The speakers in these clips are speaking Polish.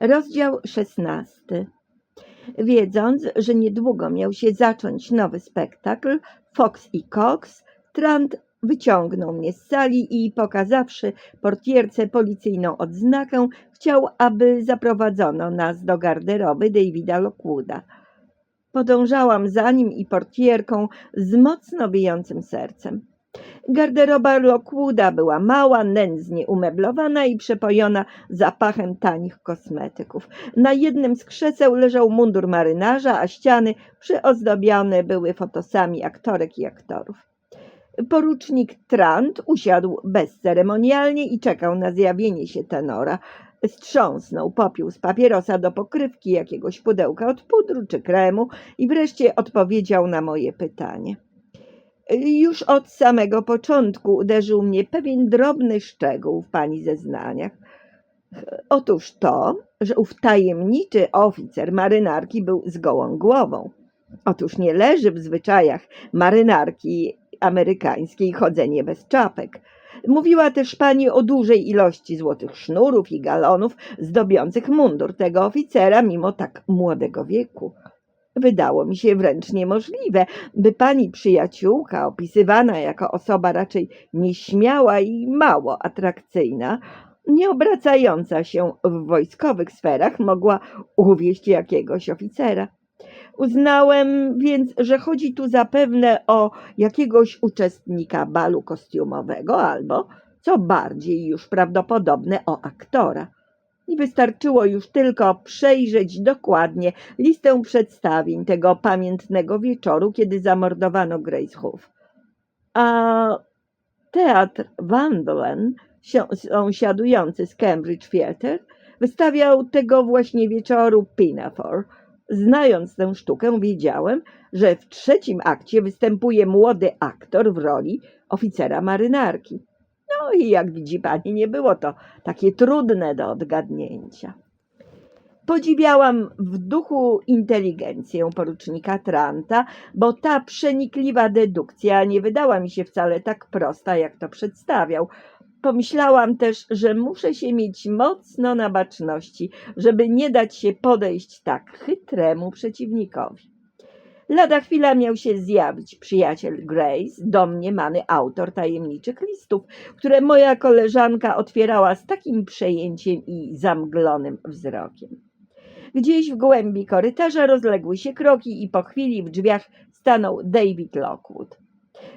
Rozdział szesnasty. Wiedząc, że niedługo miał się zacząć nowy spektakl, Fox i Cox, Trant wyciągnął mnie z sali i pokazawszy portierce policyjną odznakę, chciał, aby zaprowadzono nas do garderoby Davida Lockwooda. Podążałam za nim i portierką z mocno bijącym sercem. Garderoba Lockwooda była mała, nędznie umeblowana i przepojona zapachem tanich kosmetyków. Na jednym z krzeseł leżał mundur marynarza, a ściany przyozdobione były fotosami aktorek i aktorów. Porucznik Trant usiadł bezceremonialnie i czekał na zjawienie się tenora. Strząsnął popiół z papierosa do pokrywki jakiegoś pudełka od pudru czy kremu i wreszcie odpowiedział na moje pytanie. Już od samego początku uderzył mnie pewien drobny szczegół w pani zeznaniach. Otóż to, że ów tajemniczy oficer marynarki był z gołą głową. Otóż nie leży w zwyczajach marynarki amerykańskiej chodzenie bez czapek. Mówiła też pani o dużej ilości złotych sznurów i galonów zdobiących mundur tego oficera mimo tak młodego wieku. Wydało mi się wręcz niemożliwe, by pani przyjaciółka, opisywana jako osoba raczej nieśmiała i mało atrakcyjna, nie obracająca się w wojskowych sferach, mogła uwieść jakiegoś oficera. Uznałem więc, że chodzi tu zapewne o jakiegoś uczestnika balu kostiumowego albo, co bardziej już prawdopodobne, o aktora. I wystarczyło już tylko przejrzeć dokładnie listę przedstawień tego pamiętnego wieczoru, kiedy zamordowano Grace Hoof. A teatr Vandolen, sąsiadujący z Cambridge Theatre, wystawiał tego właśnie wieczoru Pinafore. Znając tę sztukę, wiedziałem, że w trzecim akcie występuje młody aktor w roli oficera marynarki. No i jak widzi pani, nie było to takie trudne do odgadnięcia. Podziwiałam w duchu inteligencję porucznika Tranta, bo ta przenikliwa dedukcja nie wydała mi się wcale tak prosta, jak to przedstawiał. Pomyślałam też, że muszę się mieć mocno na baczności, żeby nie dać się podejść tak chytremu przeciwnikowi. Lada chwila miał się zjawić przyjaciel Grace, domniemany autor tajemniczych listów, które moja koleżanka otwierała z takim przejęciem i zamglonym wzrokiem. Gdzieś w głębi korytarza rozległy się kroki i po chwili w drzwiach stanął David Lockwood.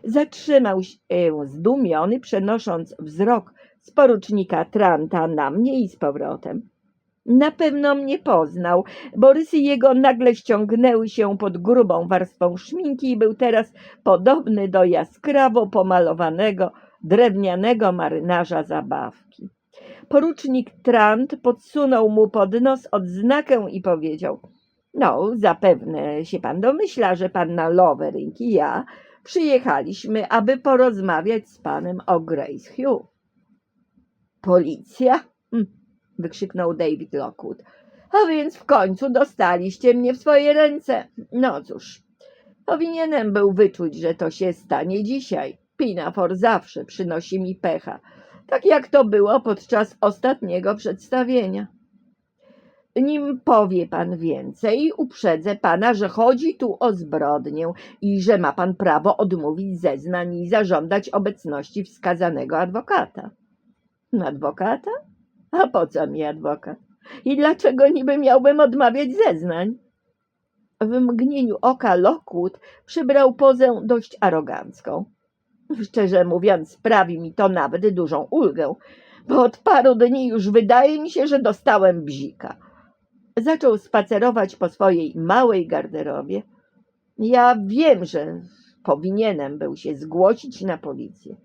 Zatrzymał się zdumiony, przenosząc wzrok z porucznika Tranta na mnie i z powrotem. Na pewno mnie poznał, bo rysy jego nagle ściągnęły się pod grubą warstwą szminki i był teraz podobny do jaskrawo pomalowanego drewnianego marynarza zabawki. Porucznik Trant podsunął mu pod nos odznakę i powiedział – no, zapewne się pan domyśla, że panna Lovering i ja przyjechaliśmy, aby porozmawiać z panem o Grace Hugh. Policja? Hm, wykrzyknął David Lockwood. A więc w końcu dostaliście mnie w swoje ręce. No cóż, powinienem był wyczuć, że to się stanie dzisiaj. Pinafor zawsze przynosi mi pecha, tak jak to było podczas ostatniego przedstawienia. Nim powie pan więcej, uprzedzę pana, że chodzi tu o zbrodnię i że ma pan prawo odmówić zeznań i zażądać obecności wskazanego adwokata. Adwokata? A po co mi adwokat? I dlaczego niby miałbym odmawiać zeznań? W mgnieniu oka Lockwood przybrał pozę dość arogancką. Szczerze mówiąc, sprawi mi to nawet dużą ulgę, bo od paru dni już wydaje mi się, że dostałem bzika. Zaczął spacerować po swojej małej garderobie. Ja wiem, że powinienem był się zgłosić na policję.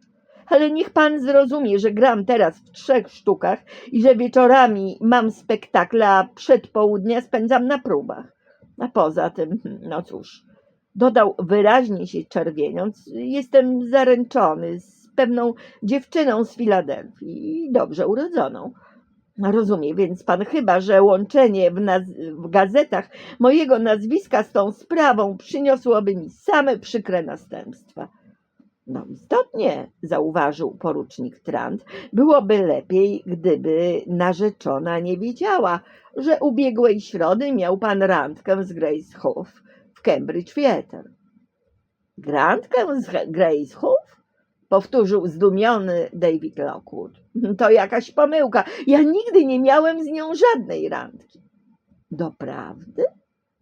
Ale niech pan zrozumie, że gram teraz w trzech sztukach i że wieczorami mam spektakle, a przedpołudnia spędzam na próbach. A poza tym, no cóż, dodał wyraźnie się czerwieniąc, jestem zaręczony z pewną dziewczyną z Filadelfii dobrze urodzoną. Rozumie więc pan chyba, że łączenie w, w gazetach mojego nazwiska z tą sprawą przyniosłoby mi same przykre następstwa. No istotnie, zauważył porucznik Trant, byłoby lepiej, gdyby narzeczona nie wiedziała, że ubiegłej środy miał pan randkę z Grace Huff w Cambridge Theatre. Randkę z Grace Huff? Powtórzył zdumiony David Lockwood. To jakaś pomyłka. Ja nigdy nie miałem z nią żadnej randki. Doprawdy?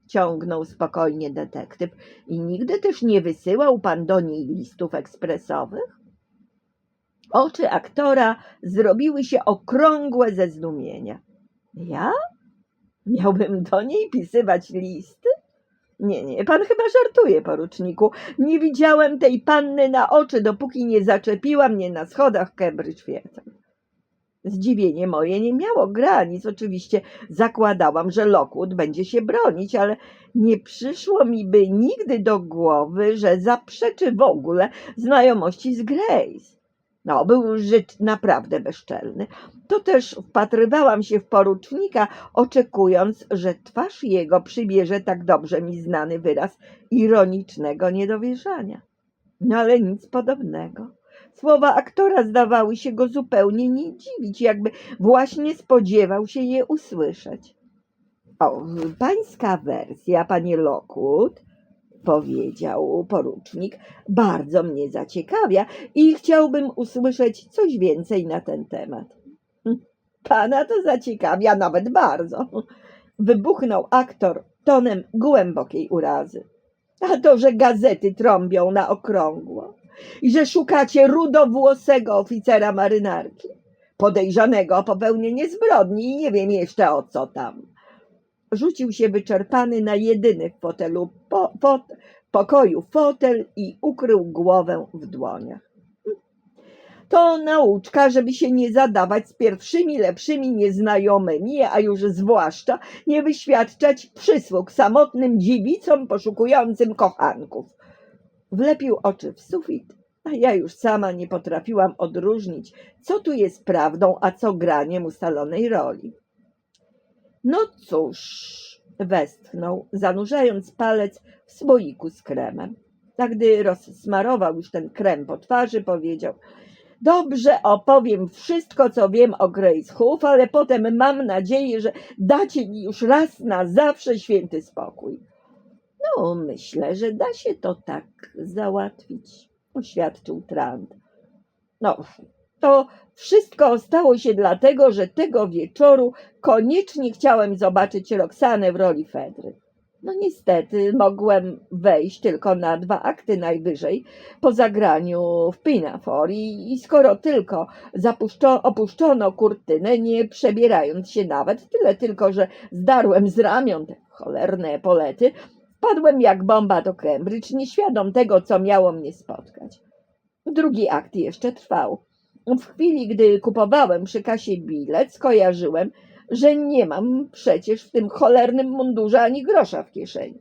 Ciągnął spokojnie detektyw. I nigdy też nie wysyłał pan do niej listów ekspresowych? Oczy aktora zrobiły się okrągłe ze zdumienia. Ja? Miałbym do niej pisywać listy? Nie, nie, pan chyba żartuje, poruczniku. Nie widziałem tej panny na oczy, dopóki nie zaczepiła mnie na schodach Cambridge Theatre. Zdziwienie moje nie miało granic. Oczywiście zakładałam, że Lockwood będzie się bronić, ale nie przyszło mi by nigdy do głowy, że zaprzeczy w ogóle znajomości z Grace. No, był Żyd naprawdę bezczelny. To też wpatrywałam się w porucznika, oczekując, że twarz jego przybierze tak dobrze mi znany wyraz ironicznego niedowierzania. No ale nic podobnego. Słowa aktora zdawały się go zupełnie nie dziwić, jakby właśnie spodziewał się je usłyszeć. O, pańska wersja, panie Lockwood, powiedział porucznik, bardzo mnie zaciekawia i chciałbym usłyszeć coś więcej na ten temat. Pana to zaciekawia nawet bardzo. Wybuchnął aktor tonem głębokiej urazy. A to, że gazety trąbią na okrągło i że szukacie rudowłosego oficera marynarki, podejrzanego o popełnienie zbrodni i nie wiem jeszcze o co tam. Rzucił się wyczerpany na jedyny w fotelu po, po, pokoju fotel i ukrył głowę w dłoniach. To nauczka, żeby się nie zadawać z pierwszymi lepszymi nieznajomymi, a już zwłaszcza nie wyświadczać przysług samotnym dziewicom poszukującym kochanków. Wlepił oczy w sufit, a ja już sama nie potrafiłam odróżnić, co tu jest prawdą, a co graniem ustalonej roli. No cóż, westchnął, zanurzając palec w słoiku z kremem. A gdy rozsmarował już ten krem po twarzy, powiedział Dobrze opowiem wszystko, co wiem o Grace Huff, ale potem mam nadzieję, że dacie mi już raz na zawsze święty spokój. No, myślę, że da się to tak załatwić, oświadczył Trant. No, to wszystko stało się dlatego, że tego wieczoru koniecznie chciałem zobaczyć Roxanę w roli Fedry. No niestety mogłem wejść tylko na dwa akty najwyżej po zagraniu w Pinafore i, i skoro tylko zapuszczo, opuszczono kurtynę, nie przebierając się nawet, tyle tylko, że zdarłem z ramion te cholerne epolety, wpadłem jak bomba do Cambridge, nieświadom tego, co miało mnie spotkać. Drugi akt jeszcze trwał. W chwili, gdy kupowałem przy kasie bilet, skojarzyłem, że nie mam przecież w tym cholernym mundurze ani grosza w kieszeni.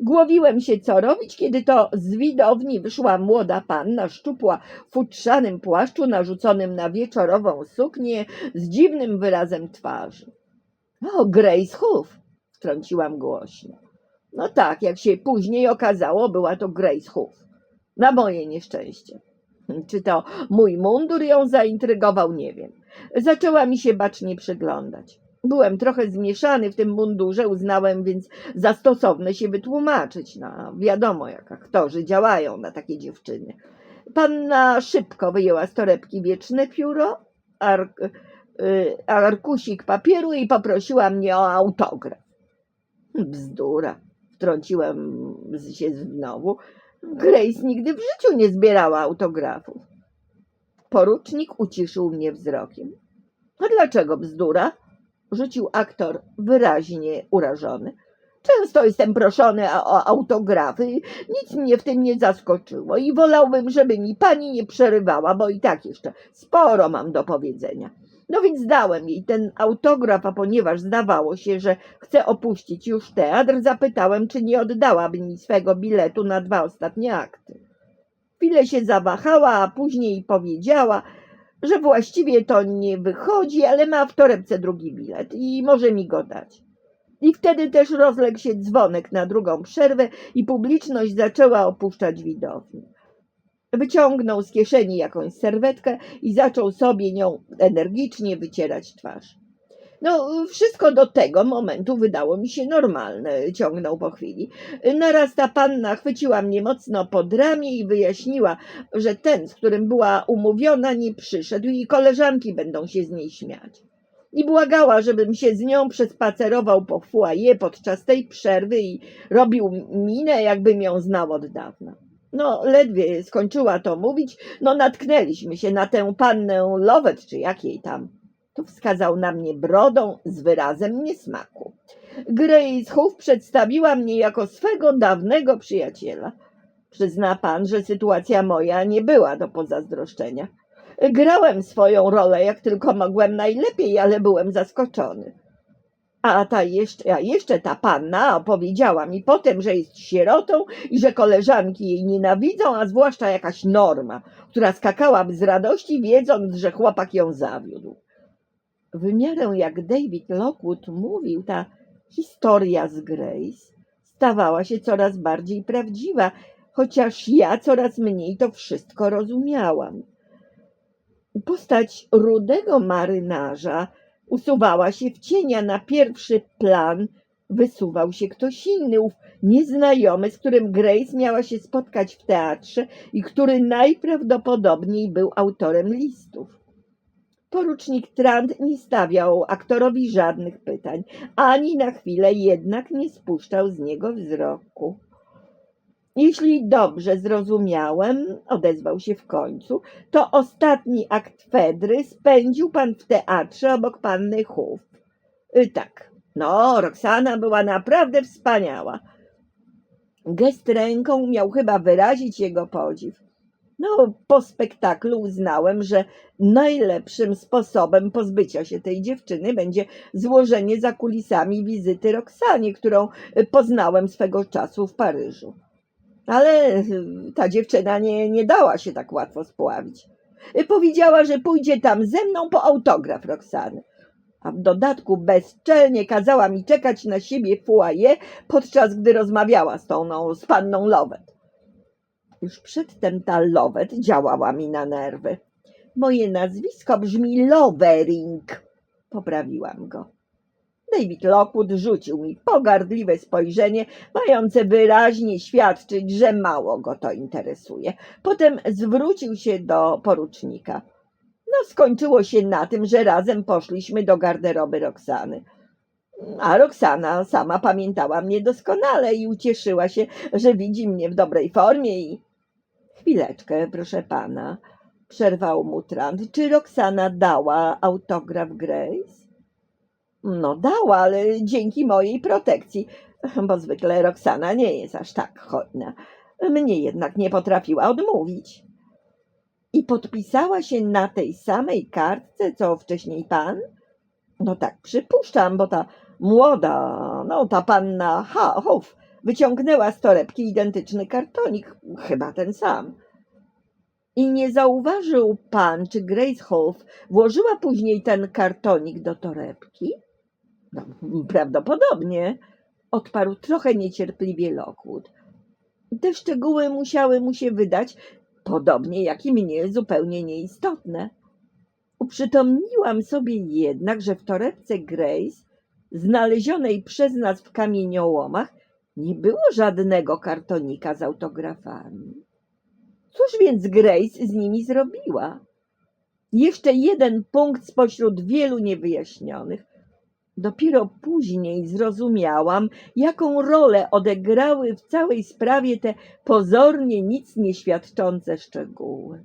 Głowiłem się, co robić, kiedy to z widowni wyszła młoda panna, szczupła w futrzanym płaszczu narzuconym na wieczorową suknię z dziwnym wyrazem twarzy. O, Grace Huff, wtrąciłam głośno. No tak, jak się później okazało, była to Grace Huff. Na moje nieszczęście. Czy to mój mundur ją zaintrygował, nie wiem. Zaczęła mi się bacznie przyglądać. Byłem trochę zmieszany w tym mundurze, uznałem więc za stosowne się wytłumaczyć. No, wiadomo, jak aktorzy działają na takie dziewczyny. Panna szybko wyjęła z torebki wieczne pióro, y, arkusik papieru i poprosiła mnie o autograf. Bzdura, wtrąciłem się znowu. Grace nigdy w życiu nie zbierała autografów. Porucznik uciszył mnie wzrokiem. A dlaczego bzdura? Rzucił aktor wyraźnie urażony. Często jestem proszony o autografy, nic mnie w tym nie zaskoczyło i wolałbym, żeby mi pani nie przerywała, bo i tak jeszcze sporo mam do powiedzenia. No więc dałem jej ten autograf, a ponieważ zdawało się, że chce opuścić już teatr, zapytałem, czy nie oddałaby mi swego biletu na dwa ostatnie akty. Chwilę się zawahała, a później powiedziała, że właściwie to nie wychodzi, ale ma w torebce drugi bilet i może mi go dać. I wtedy też rozległ się dzwonek na drugą przerwę i publiczność zaczęła opuszczać widownię. Wyciągnął z kieszeni jakąś serwetkę i zaczął sobie nią energicznie wycierać twarz. No, wszystko do tego momentu wydało mi się normalne, ciągnął po chwili. Naraz ta panna chwyciła mnie mocno pod ramię i wyjaśniła, że ten, z którym była umówiona, nie przyszedł i koleżanki będą się z niej śmiać. I błagała, żebym się z nią przespacerował po foyer podczas tej przerwy i robił minę, jakbym ją znał od dawna. No, ledwie skończyła to mówić, no natknęliśmy się na tę pannę Lowet, czy jak jej tam. Tu wskazał na mnie brodą z wyrazem niesmaku. Grace Hoof przedstawiła mnie jako swego dawnego przyjaciela. Przyzna pan, że sytuacja moja nie była do pozazdroszczenia. Grałem swoją rolę jak tylko mogłem najlepiej, ale byłem zaskoczony. A ta jeszcze, a jeszcze ta panna opowiedziała mi potem, że jest sierotą i że koleżanki jej nienawidzą, a zwłaszcza jakaś norma, która skakałaby z radości, wiedząc, że chłopak ją zawiódł. W miarę jak David Lockwood mówił, ta historia z Grace stawała się coraz bardziej prawdziwa, chociaż ja coraz mniej to wszystko rozumiałam. Postać rudego marynarza usuwała się w cienia na pierwszy plan, wysuwał się ktoś inny, ów nieznajomy, z którym Grace miała się spotkać w teatrze i który najprawdopodobniej był autorem listów. Porucznik Trant nie stawiał aktorowi żadnych pytań, ani na chwilę jednak nie spuszczał z niego wzroku. Jeśli dobrze zrozumiałem, odezwał się w końcu, to ostatni akt Fedry spędził pan w teatrze obok panny Huf. Y, tak, no, Roxana była naprawdę wspaniała. Gest ręką miał chyba wyrazić jego podziw. No, po spektaklu uznałem, że najlepszym sposobem pozbycia się tej dziewczyny będzie złożenie za kulisami wizyty Roxanie, którą poznałem swego czasu w Paryżu. Ale ta dziewczyna nie, nie dała się tak łatwo spławić. Powiedziała, że pójdzie tam ze mną po autograf Roxany. A w dodatku bezczelnie kazała mi czekać na siebie w podczas gdy rozmawiała z tą, no, z panną Lowet. Już przedtem ta Lowet działała mi na nerwy. Moje nazwisko brzmi Lovering. Poprawiłam go. David Lockwood rzucił mi pogardliwe spojrzenie, mające wyraźnie świadczyć, że mało go to interesuje. Potem zwrócił się do porucznika. No, skończyło się na tym, że razem poszliśmy do garderoby Roxany. A Roxana sama pamiętała mnie doskonale i ucieszyła się, że widzi mnie w dobrej formie i... Chwileczkę, proszę pana, przerwał mu Trant. Czy Roxana dała autograf Grace? No dała, ale dzięki mojej protekcji, bo zwykle Roxana nie jest aż tak hojna. Mnie jednak nie potrafiła odmówić. I podpisała się na tej samej kartce, co wcześniej pan? No tak, przypuszczam, bo ta młoda, no ta panna ha, Hoff wyciągnęła z torebki identyczny kartonik, chyba ten sam. I nie zauważył pan, czy Grace Hoff włożyła później ten kartonik do torebki? No, prawdopodobnie, odparł trochę niecierpliwie Lockwood. Te szczegóły musiały mu się wydać, podobnie jak i mnie, zupełnie nieistotne. Uprzytomniłam sobie jednak, że w torebce Grace, znalezionej przez nas w kamieniołomach, nie było żadnego kartonika z autografami. Cóż więc Grace z nimi zrobiła? Jeszcze jeden punkt spośród wielu niewyjaśnionych. Dopiero później zrozumiałam, jaką rolę odegrały w całej sprawie te pozornie nic nie świadczące szczegóły.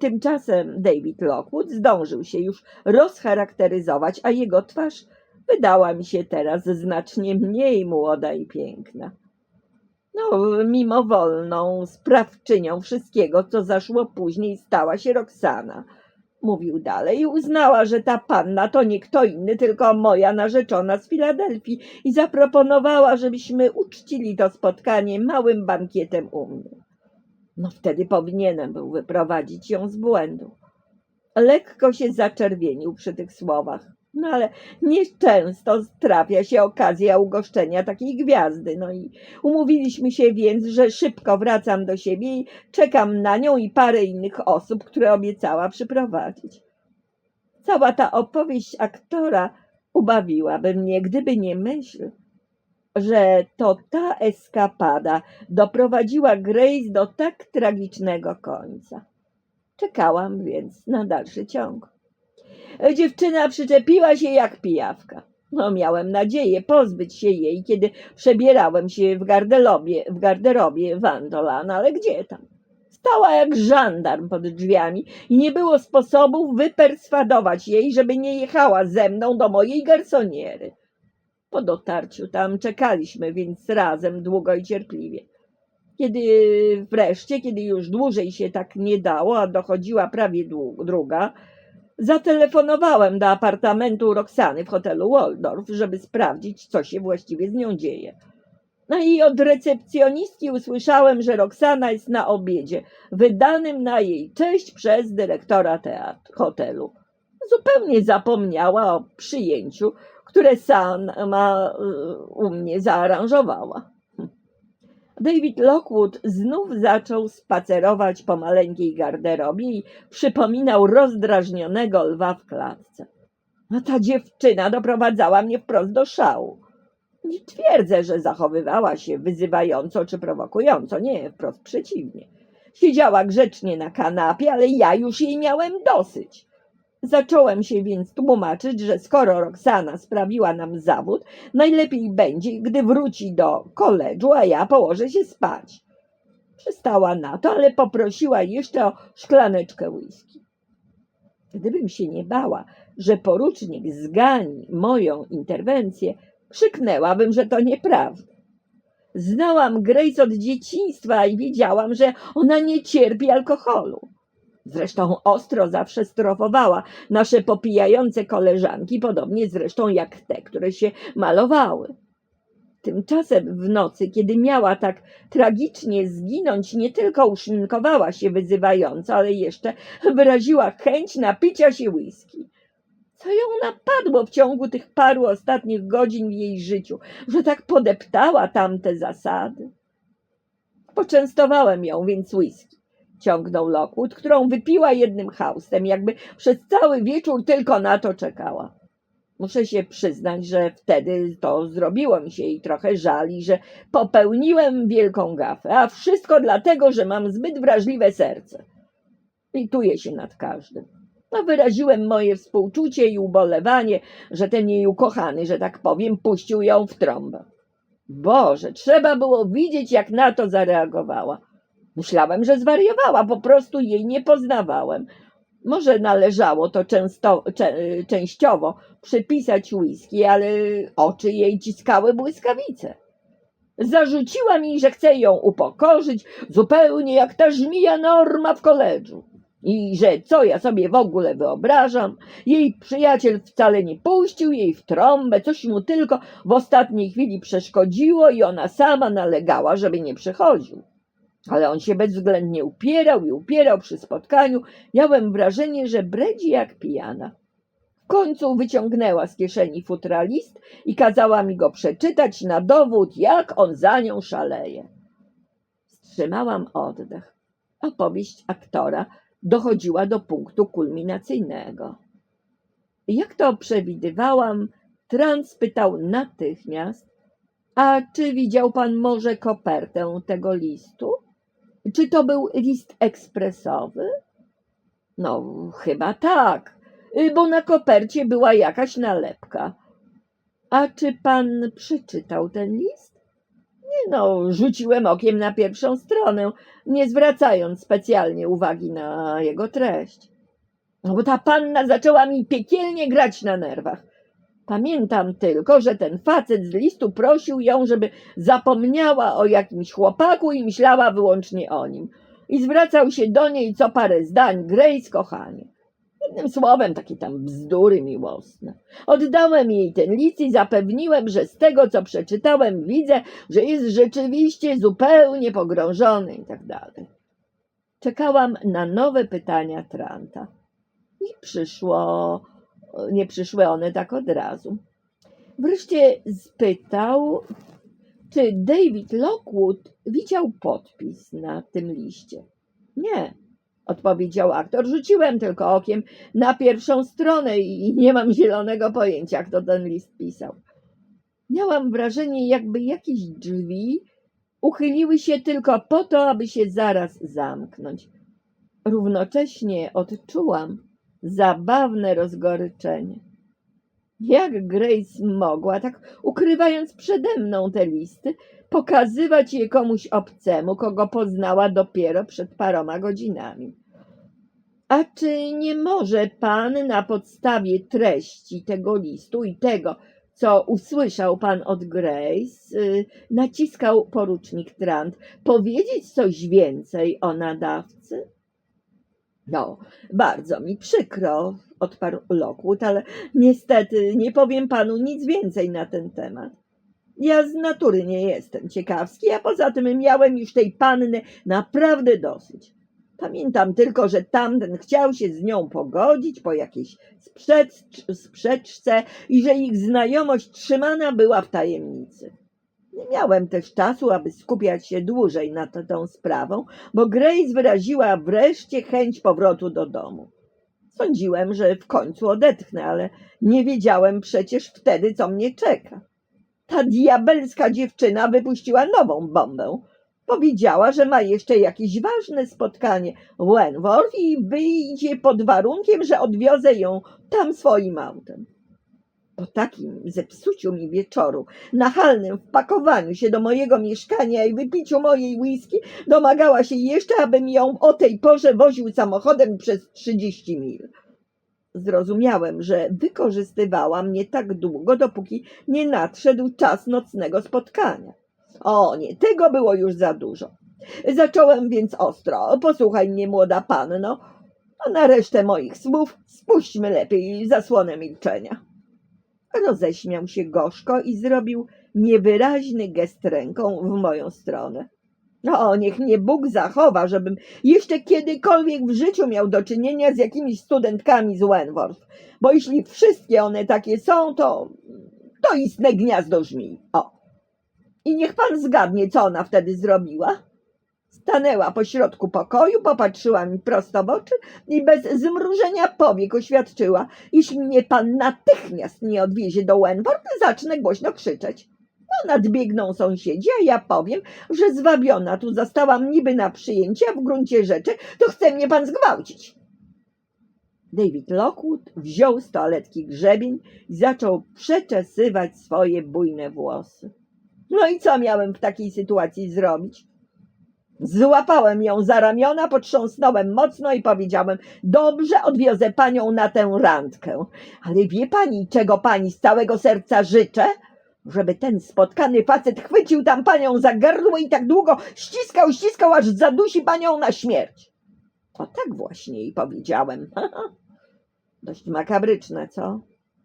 Tymczasem David Lockwood zdążył się już rozcharakteryzować, a jego twarz wydała mi się teraz znacznie mniej młoda i piękna. No, mimowolną sprawczynią wszystkiego, co zaszło później, stała się Roxana – mówił dalej, i uznała, że ta panna to nie kto inny, tylko moja narzeczona z Filadelfii i zaproponowała, żebyśmy uczcili to spotkanie małym bankietem u mnie. No wtedy powinienem był wyprowadzić ją z błędu. Lekko się zaczerwienił przy tych słowach. No ale nieczęsto trafia się okazja ugoszczenia takiej gwiazdy. No i umówiliśmy się więc, że szybko wracam do siebie i czekam na nią i parę innych osób, które obiecała przyprowadzić. Cała ta opowieść aktora ubawiłaby mnie, gdyby nie myśl, że to ta eskapada doprowadziła Grace do tak tragicznego końca. Czekałam więc na dalszy ciąg. Dziewczyna przyczepiła się jak pijawka. No, miałem nadzieję pozbyć się jej, kiedy przebierałem się w garderobie, w garderobie Wandolan, ale gdzie tam? Stała jak żandarm pod drzwiami i nie było sposobu wyperswadować jej, żeby nie jechała ze mną do mojej garsoniery. Po dotarciu tam czekaliśmy więc razem długo i cierpliwie. Kiedy wreszcie, kiedy już dłużej się tak nie dało, a dochodziła prawie druga, zatelefonowałem do apartamentu Roxany w hotelu Waldorf, żeby sprawdzić, co się właściwie z nią dzieje. No i od recepcjonistki usłyszałem, że Roxana jest na obiedzie, wydanym na jej cześć przez dyrektora teatru, hotelu. Zupełnie zapomniała o przyjęciu, które sama u mnie zaaranżowała. David Lockwood znów zaczął spacerować po maleńkiej garderobie i przypominał rozdrażnionego lwa w klatce. No ta dziewczyna doprowadzała mnie wprost do szału. Nie twierdzę, że zachowywała się wyzywająco czy prowokująco. Nie, wprost przeciwnie. Siedziała grzecznie na kanapie, ale ja już jej miałem dosyć. Zacząłem się więc tłumaczyć, że skoro Roxana sprawiła nam zawód, najlepiej będzie, gdy wróci do koledżu, a ja położę się spać. Przystała na to, ale poprosiła jeszcze o szklaneczkę whisky. Gdybym się nie bała, że porucznik zgani moją interwencję, krzyknęłabym, że to nieprawda. Znałam Grace od dzieciństwa i wiedziałam, że ona nie cierpi alkoholu. Zresztą ostro zawsze strofowała nasze popijające koleżanki, podobnie zresztą jak te, które się malowały. Tymczasem w nocy, kiedy miała tak tragicznie zginąć, nie tylko uszminkowała się wyzywająco, ale jeszcze wyraziła chęć napicia się whisky. Co ją napadło w ciągu tych paru ostatnich godzin w jej życiu, że tak podeptała tamte zasady? Poczęstowałem ją więc whisky ciągnął Lockwood, którą wypiła jednym haustem, jakby przez cały wieczór tylko na to czekała. Muszę się przyznać, że wtedy to zrobiło mi się i trochę żali, że popełniłem wielką gafę, a wszystko dlatego, że mam zbyt wrażliwe serce. Lituję się nad każdym. No, wyraziłem moje współczucie i ubolewanie, że ten jej ukochany, że tak powiem, puścił ją w trąbę. Boże, trzeba było widzieć, jak na to zareagowała. Myślałem, że zwariowała, po prostu jej nie poznawałem. Może należało to często, cze, częściowo przypisać whisky, ale oczy jej ciskały błyskawice. Zarzuciła mi, że chce ją upokorzyć, zupełnie jak ta żmija Norma w koledżu. I że co ja sobie w ogóle wyobrażam, jej przyjaciel wcale nie puścił jej w trąbę, coś mu tylko w ostatniej chwili przeszkodziło i ona sama nalegała, żeby nie przychodził. Ale on się bezwzględnie upierał i upierał przy spotkaniu. Miałem wrażenie, że bredzi jak pijana. W końcu wyciągnęła z kieszeni futra list i kazała mi go przeczytać na dowód, jak on za nią szaleje. Wstrzymałam oddech. Opowieść aktora dochodziła do punktu kulminacyjnego. Jak to przewidywałam, Trans pytał natychmiast, a czy widział pan może kopertę tego listu? Czy to był list ekspresowy? No, chyba tak, y, bo na kopercie była jakaś nalepka. A czy pan przeczytał ten list? Nie no, rzuciłem okiem na pierwszą stronę, nie zwracając specjalnie uwagi na jego treść. No bo ta panna zaczęła mi piekielnie grać na nerwach. Pamiętam tylko, że ten facet z listu prosił ją, żeby zapomniała o jakimś chłopaku i myślała wyłącznie o nim. I zwracał się do niej co parę zdań, Grace, kochanie. Jednym słowem, takie tam bzdury miłosne. Oddałem jej ten list i zapewniłem, że z tego, co przeczytałem, widzę, że jest rzeczywiście zupełnie pogrążony i tak dalej. Czekałam na nowe pytania Tranta. I przyszło nie przyszły one tak od razu. Wreszcie spytał, czy David Lockwood widział podpis na tym liście. Nie, odpowiedział aktor. Rzuciłem tylko okiem na pierwszą stronę i nie mam zielonego pojęcia, kto ten list pisał. Miałam wrażenie, jakby jakieś drzwi uchyliły się tylko po to, aby się zaraz zamknąć. Równocześnie odczułam zabawne rozgoryczenie. Jak Grace mogła, tak ukrywając przede mną te listy, pokazywać je komuś obcemu, kogo poznała dopiero przed paroma godzinami? A czy nie może pan na podstawie treści tego listu i tego, co usłyszał pan od Grace, y, naciskał porucznik Trant, powiedzieć coś więcej o nadawcy? No, bardzo mi przykro, odparł Lockwood, ale niestety nie powiem panu nic więcej na ten temat. Ja z natury nie jestem ciekawski, a poza tym miałem już tej panny naprawdę dosyć. Pamiętam tylko, że tamten chciał się z nią pogodzić po jakiejś sprzecz- sprzeczce i że ich znajomość trzymana była w tajemnicy. Nie miałem też czasu, aby skupiać się dłużej nad tą sprawą, bo Grace wyraziła wreszcie chęć powrotu do domu. Sądziłem, że w końcu odetchnę, ale nie wiedziałem przecież wtedy, co mnie czeka. Ta diabelska dziewczyna wypuściła nową bombę. Powiedziała, że ma jeszcze jakieś ważne spotkanie w Wentworth i wyjdzie pod warunkiem, że odwiozę ją tam swoim autem. Po takim zepsuciu mi wieczoru, nachalnym wpakowaniu się do mojego mieszkania i wypiciu mojej whisky, domagała się jeszcze, abym ją o tej porze woził samochodem przez 30 mil. Zrozumiałem, że wykorzystywała mnie tak długo, dopóki nie nadszedł czas nocnego spotkania. O nie, tego było już za dużo. Zacząłem więc ostro. Posłuchaj mnie, młoda panno, a na resztę moich słów spuśćmy lepiej zasłonę milczenia. Roześmiał się gorzko i zrobił niewyraźny gest ręką w moją stronę. O, niech mnie Bóg zachowa, żebym jeszcze kiedykolwiek w życiu miał do czynienia z jakimiś studentkami z Wentworth, bo jeśli wszystkie one takie są, to to istne gniazdo żmij. O. I niech pan zgadnie, co ona wtedy zrobiła. Stanęła pośrodku pokoju, popatrzyła mi prosto w oczy i bez zmrużenia powiek oświadczyła, jeśli mnie pan natychmiast nie odwiezie do Wentworth, zacznę głośno krzyczeć. No, nadbiegną sąsiedzi, a ja powiem, że zwabiona tu zostałam niby na przyjęcie, a w gruncie rzeczy to chce mnie pan zgwałcić. David Lockwood wziął z toaletki grzebień i zaczął przeczesywać swoje bujne włosy. No i co miałem w takiej sytuacji zrobić? Złapałem ją za ramiona, potrząsnąłem mocno i powiedziałem: Dobrze, odwiozę panią na tę randkę. Ale wie pani, czego pani z całego serca życzę? Żeby ten spotkany facet chwycił tam panią za gardło i tak długo ściskał, ściskał, aż zadusi panią na śmierć. O tak właśnie jej powiedziałem. Dość makabryczne, co?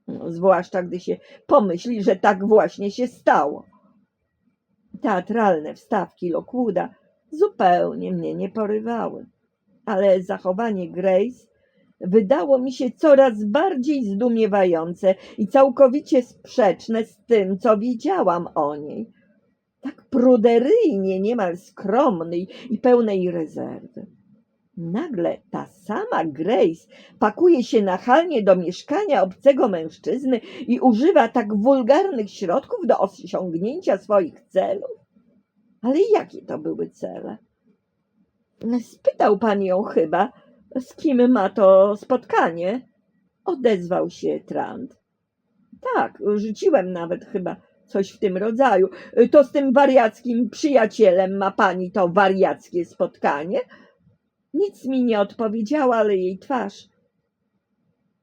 No, zwłaszcza gdy się pomyśli, że tak właśnie się stało. Teatralne wstawki Lockwooda zupełnie mnie nie porywały, ale zachowanie Grace wydało mi się coraz bardziej zdumiewające i całkowicie sprzeczne z tym, co wiedziałam o niej. Tak pruderyjnie, niemal skromnej i pełnej rezerwy. Nagle ta sama Grace pakuje się nachalnie do mieszkania obcego mężczyzny i używa tak wulgarnych środków do osiągnięcia swoich celów? Ale jakie to były cele? Spytał pan ją chyba, z kim ma to spotkanie? Odezwał się Trant. Tak, rzuciłem nawet chyba coś w tym rodzaju. To z tym wariackim przyjacielem ma pani to wariackie spotkanie? Nic mi nie odpowiedziała, ale jej twarz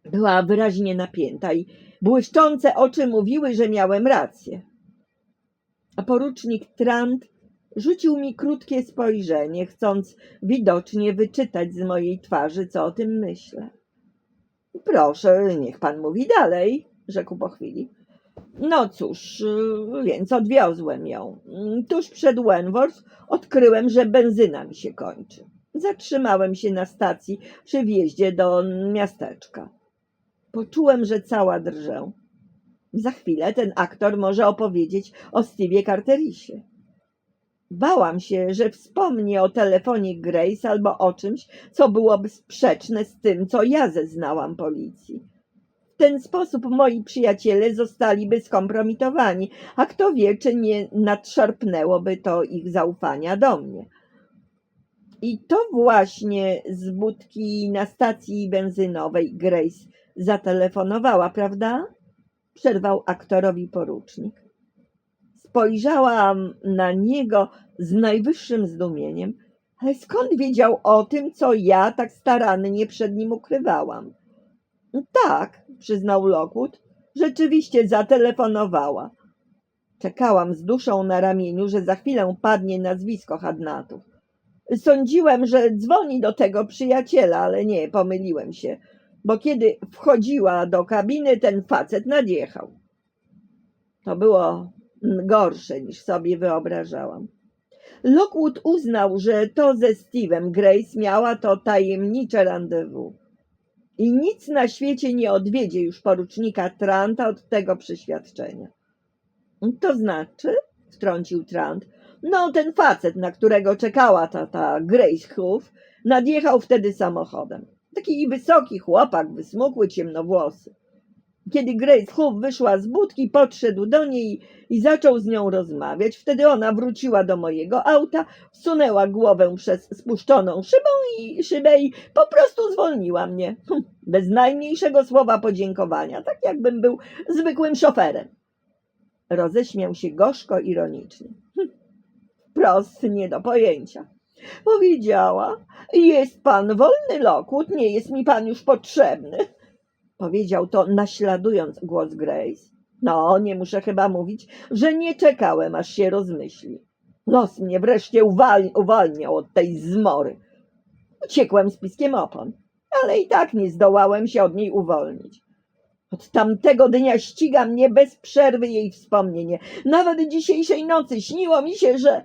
była wyraźnie napięta i błyszczące oczy mówiły, że miałem rację. A porucznik Trant rzucił mi krótkie spojrzenie, chcąc widocznie wyczytać z mojej twarzy, co o tym myślę. Proszę, niech pan mówi dalej, rzekł po chwili. No cóż, y, więc odwiozłem ją. Tuż przed Wentworth odkryłem, że benzyna mi się kończy. Zatrzymałem się na stacji przy wjeździe do miasteczka. Poczułem, że cała drżę. Za chwilę ten aktor może opowiedzieć o Stevie Carterisie. Bałam się, że wspomni o telefonie Grace albo o czymś, co byłoby sprzeczne z tym, co ja zeznałam policji. W ten sposób moi przyjaciele zostaliby skompromitowani, a kto wie, czy nie nadszarpnęłoby to ich zaufania do mnie. I to właśnie z budki na stacji benzynowej Grace zatelefonowała, prawda? Przerwał aktorowi porucznik. Spojrzałam na niego z najwyższym zdumieniem. Skąd wiedział o tym, co ja tak starannie przed nim ukrywałam? Tak, przyznał Lockwood, rzeczywiście zatelefonowała. Czekałam z duszą na ramieniu, że za chwilę padnie nazwisko Hadnatów. Sądziłem, że dzwoni do tego przyjaciela, ale nie, pomyliłem się, bo kiedy wchodziła do kabiny, ten facet nadjechał. To było gorsze niż sobie wyobrażałam. Lockwood uznał, że to ze Steve'em Grace miała to tajemnicze rendezvous. I nic na świecie nie odwiedzie już porucznika Tranta od tego przeświadczenia. To znaczy, wtrącił Trant, no ten facet, na którego czekała ta, ta Grace Hoof, nadjechał wtedy samochodem. Taki wysoki chłopak, wysmukły, ciemnowłosy. Kiedy Grace Hoof wyszła z budki, podszedł do niej i zaczął z nią rozmawiać. Wtedy ona wróciła do mojego auta, wsunęła głowę przez spuszczoną szybą i szybę i po prostu zwolniła mnie. Hm, Bez najmniejszego słowa podziękowania, tak jakbym był zwykłym szoferem. Roześmiał się gorzko ironicznie. Hm, Wprost nie do pojęcia. Powiedziała, jest pan wolny, Lockwood, nie jest mi pan już potrzebny. Powiedział to naśladując głos Grace. No, nie muszę chyba mówić, że nie czekałem, aż się rozmyśli. Los mnie wreszcie uwal- uwalniał od tej zmory. Uciekłem z piskiem opon, ale i tak nie zdołałem się od niej uwolnić. Od tamtego dnia ściga mnie bez przerwy jej wspomnienie. Nawet dzisiejszej nocy śniło mi się, że...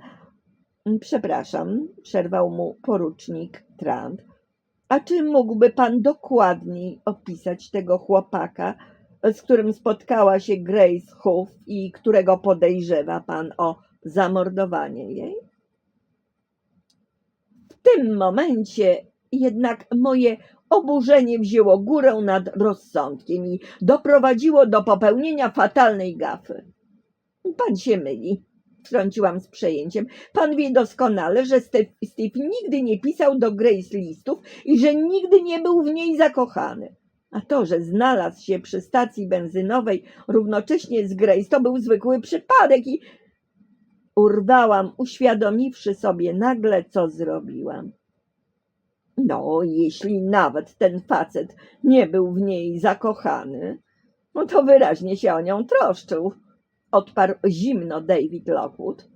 Przepraszam, przerwał mu porucznik Trant. A czy mógłby pan dokładniej opisać tego chłopaka, z którym spotkała się Grace Hoof i którego podejrzewa pan o zamordowanie jej? W tym momencie jednak moje oburzenie wzięło górę nad rozsądkiem i doprowadziło do popełnienia fatalnej gafy. Pan się myli, wtrąciłam z przejęciem. Pan wie doskonale, że Steve, nigdy nie pisał do Grace listów i że nigdy nie był w niej zakochany. A to, że znalazł się przy stacji benzynowej równocześnie z Grace, to był zwykły przypadek i urwałam, uświadomiwszy sobie nagle, co zrobiłam. No, jeśli nawet ten facet nie był w niej zakochany, no to wyraźnie się o nią troszczył, odparł zimno David Lockwood.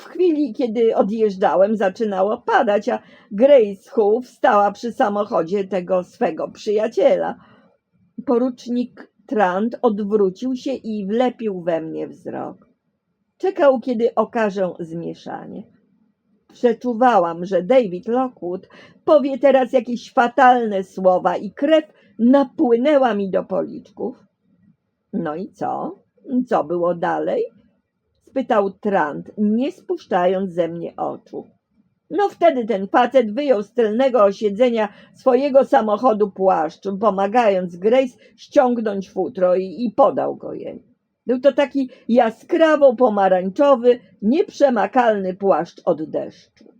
W chwili, kiedy odjeżdżałem, zaczynało padać, a Grace Hoof stała przy samochodzie tego swego przyjaciela. Porucznik Trant odwrócił się i wlepił we mnie wzrok. Czekał, kiedy okażę zmieszanie. Przeczuwałam, że David Lockwood powie teraz jakieś fatalne słowa i krew napłynęła mi do policzków. No i co? Co było dalej? spytał Trant, nie spuszczając ze mnie oczu. No wtedy ten facet wyjął z tylnego osiedzenia swojego samochodu płaszcz, pomagając Grace ściągnąć futro i, i podał go jej. Był to taki jaskrawo pomarańczowy, nieprzemakalny płaszcz od deszczu.